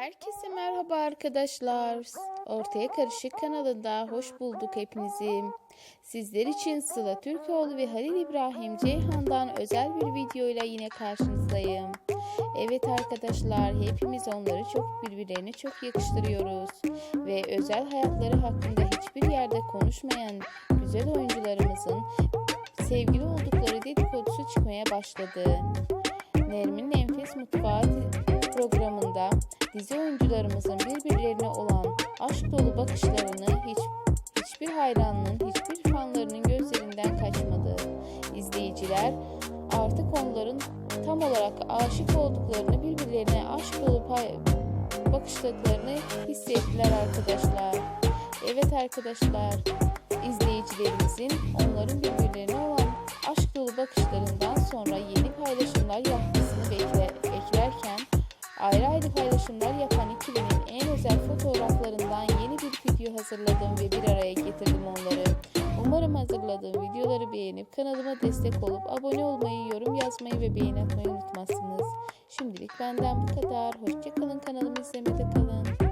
Herkese merhaba arkadaşlar. Ortaya Karışık kanalında hoş bulduk hepinizi. Sizler için Sıla Türkoğlu ve Halil İbrahim Ceyhan'dan özel bir videoyla yine karşınızdayım. Evet arkadaşlar hepimiz onları çok birbirlerine çok yakıştırıyoruz. Ve özel hayatları hakkında hiçbir yerde konuşmayan güzel oyuncularımızın sevgili oldukları dedikodusu çıkmaya başladı. Nermin Enfes Mutfağı dizi oyuncularımızın birbirlerine olan aşk dolu bakışlarını hiç hiçbir hayranının, hiçbir fanlarının gözlerinden kaçmadı. İzleyiciler artık onların tam olarak aşık olduklarını, birbirlerine aşk dolu bakıştıklarını hissettiler arkadaşlar. Evet arkadaşlar, izleyicilerimizin onların birbirlerine olan aşk dolu bakışlarından sonra yeni paylaşımlar yapmasını bekle, beklerken ayrı ayrı paylaşımlar yapan ikilinin en özel fotoğraflarından yeni bir video hazırladım ve bir araya getirdim onları. Umarım hazırladığım videoları beğenip kanalıma destek olup abone olmayı, yorum yazmayı ve beğeni atmayı unutmazsınız. Şimdilik benden bu kadar. Hoşçakalın kanalımı izlemede kalın.